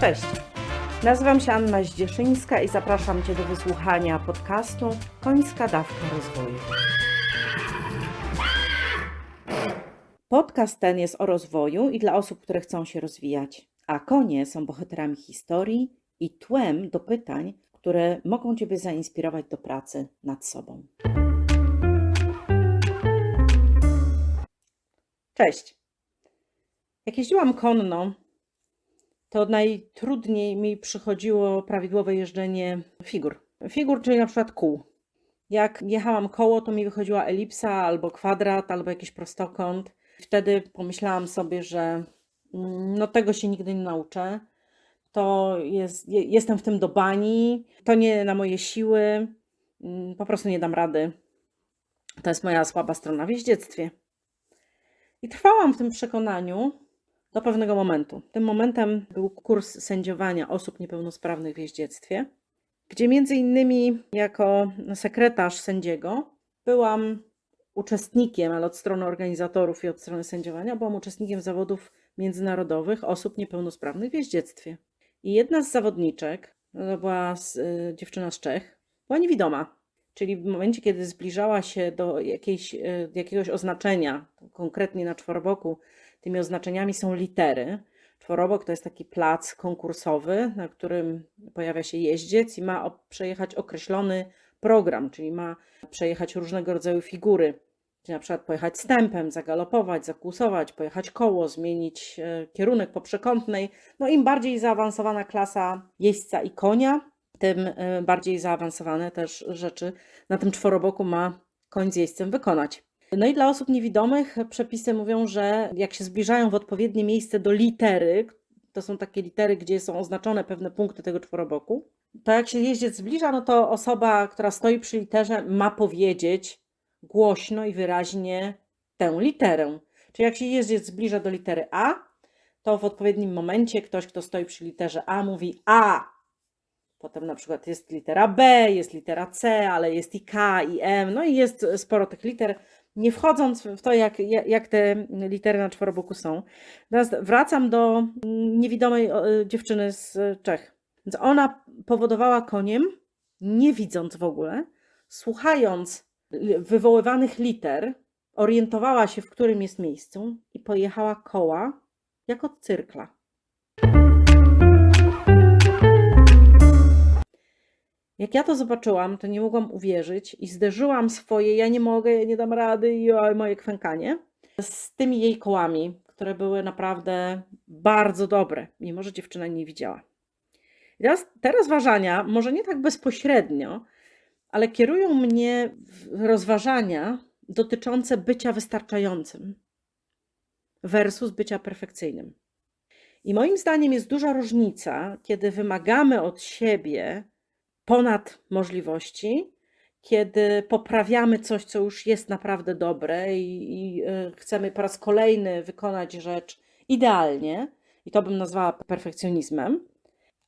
Cześć. Nazywam się Anna Zdzieszyńska i zapraszam Cię do wysłuchania podcastu Końska Dawka Rozwoju. Podcast ten jest o rozwoju i dla osób, które chcą się rozwijać, a konie są bohaterami historii i tłem do pytań, które mogą Ciebie zainspirować do pracy nad sobą. Cześć. Jak jeździłam konno, to najtrudniej mi przychodziło prawidłowe jeżdżenie figur. Figur, czyli na przykład kół. Jak jechałam koło, to mi wychodziła elipsa albo kwadrat, albo jakiś prostokąt. Wtedy pomyślałam sobie, że mm, no tego się nigdy nie nauczę. To jest, je- jestem w tym do bani, to nie na moje siły, mm, po prostu nie dam rady. To jest moja słaba strona w jeździectwie. I trwałam w tym przekonaniu do pewnego momentu. Tym momentem był kurs sędziowania osób niepełnosprawnych w jeździectwie, gdzie między innymi jako sekretarz sędziego byłam uczestnikiem, ale od strony organizatorów i od strony sędziowania, byłam uczestnikiem zawodów międzynarodowych osób niepełnosprawnych w jeździectwie. I jedna z zawodniczek, to była y, dziewczyna z Czech, była niewidoma. Czyli w momencie, kiedy zbliżała się do jakiejś, y, jakiegoś oznaczenia, konkretnie na czworoboku, tymi oznaczeniami są litery. Czworobok to jest taki plac konkursowy, na którym pojawia się jeździec i ma przejechać określony program, czyli ma przejechać różnego rodzaju figury. Czyli na przykład pojechać stępem, zagalopować, zakłusować, pojechać koło, zmienić e, kierunek po przekątnej. No im bardziej zaawansowana klasa jeźdźca i konia, tym e, bardziej zaawansowane też rzeczy na tym czworoboku ma koń z jeźdźcem wykonać. No i dla osób niewidomych przepisy mówią, że jak się zbliżają w odpowiednie miejsce do litery, to są takie litery, gdzie są oznaczone pewne punkty tego czworoboku, to jak się jeździec zbliża, no to osoba, która stoi przy literze, ma powiedzieć głośno i wyraźnie tę literę. Czyli jak się jeździec zbliża do litery A, to w odpowiednim momencie ktoś, kto stoi przy literze A, mówi A. Potem na przykład jest litera B, jest litera C, ale jest i K, i M, no i jest sporo tych liter. Nie wchodząc w to, jak, jak te litery na czworoboku są. Teraz wracam do niewidomej y, dziewczyny z Czech. Więc ona powodowała koniem, nie widząc w ogóle, słuchając wywoływanych liter, orientowała się, w którym jest miejscu i pojechała koła jak od cyrkla. Jak ja to zobaczyłam, to nie mogłam uwierzyć i zderzyłam swoje ja nie mogę, ja nie dam rady i oj, moje kwękanie z tymi jej kołami, które były naprawdę bardzo dobre, mimo że dziewczyna nie widziała. Teraz te rozważania, może nie tak bezpośrednio, ale kierują mnie w rozważania dotyczące bycia wystarczającym versus bycia perfekcyjnym. I moim zdaniem jest duża różnica, kiedy wymagamy od siebie ponad możliwości, kiedy poprawiamy coś, co już jest naprawdę dobre i, i y, chcemy po raz kolejny wykonać rzecz idealnie, i to bym nazwała perfekcjonizmem,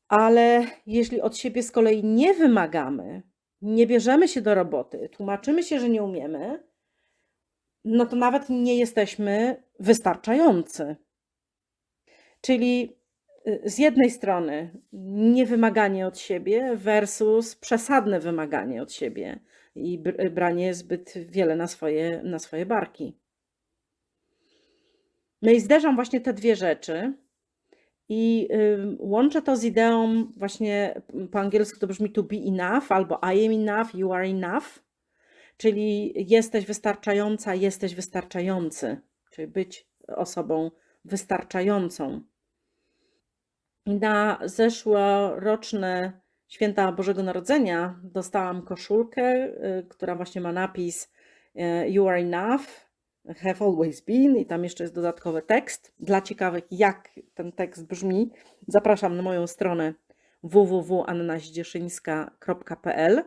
ale jeśli od siebie z kolei nie wymagamy, nie bierzemy się do roboty, tłumaczymy się, że nie umiemy, no to nawet nie jesteśmy wystarczający. Czyli z jednej strony niewymaganie od siebie versus przesadne wymaganie od siebie i br- branie zbyt wiele na swoje, na swoje barki. No i zderzam właśnie te dwie rzeczy i łączę to z ideą właśnie po angielsku to brzmi to be enough albo I am enough, you are enough, czyli jesteś wystarczająca, jesteś wystarczający, czyli być osobą wystarczającą. Na zeszłoroczne święta Bożego Narodzenia dostałam koszulkę, y, która właśnie ma napis y, You are enough, have always been i tam jeszcze jest dodatkowy tekst. Dla ciekawych, jak ten tekst brzmi, zapraszam na moją stronę www.annaździeszyńska.pl,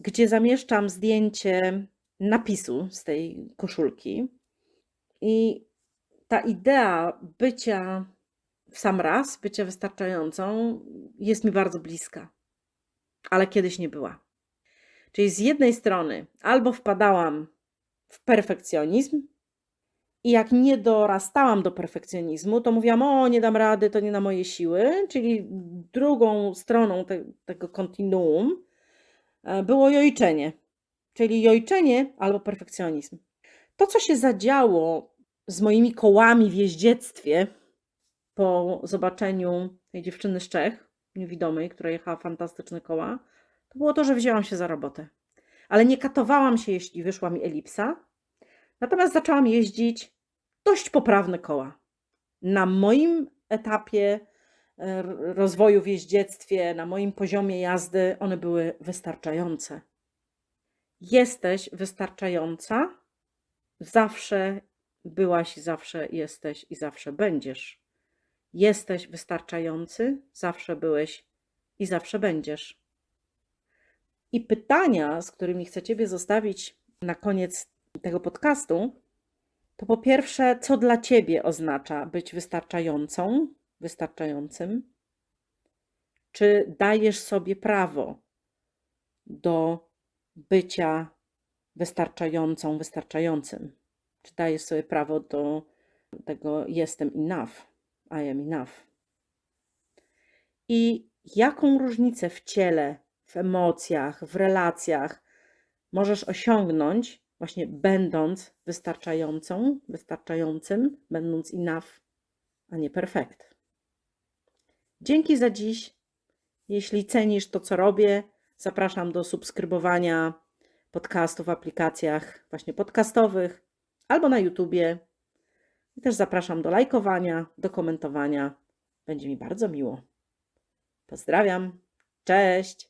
gdzie zamieszczam zdjęcie napisu z tej koszulki. I ta idea bycia w sam raz, bycia wystarczającą, jest mi bardzo bliska, ale kiedyś nie była. Czyli z jednej strony albo wpadałam w perfekcjonizm I jak nie dorastałam do perfekcjonizmu, to mówiłam: O, nie dam rady, to nie na moje siły. Czyli drugą stroną te, tego kontinuum e, było jojczenie. Czyli jojczenie albo perfekcjonizm. To, co się zadziało z moimi kołami w jeździectwie po zobaczeniu tej dziewczyny z Czech, niewidomej, która jechała fantastyczne koła, to było to, że wzięłam się za robotę. Ale nie katowałam się, jeśli wyszła mi elipsa, natomiast zaczęłam jeździć dość poprawne koła. Na moim etapie e, rozwoju w jeździectwie, na moim poziomie jazdy, one były wystarczające. Jesteś wystarczająca, zawsze byłaś, zawsze jesteś i zawsze będziesz. Jesteś wystarczający, zawsze byłeś i zawsze będziesz. I pytania, z którymi chcę Ciebie zostawić na koniec tego podcastu, to po pierwsze, co dla Ciebie oznacza być wystarczającą, wystarczającym? Czy dajesz sobie prawo do bycia wystarczającą, wystarczającym? Czy dajesz sobie prawo do tego jestem enough, I am enough? I jaką różnicę w ciele, w emocjach, w relacjach możesz osiągnąć, właśnie będąc wystarczającą, wystarczającym, będąc enough, a nie perfekt. Dzięki za dziś. Jeśli cenisz to, co robię, zapraszam do subskrybowania podcastów w aplikacjach właśnie podcastowych albo na YouTubie. I też zapraszam do lajkowania, do komentowania. Będzie mi bardzo miło. Pozdrawiam. Cześć.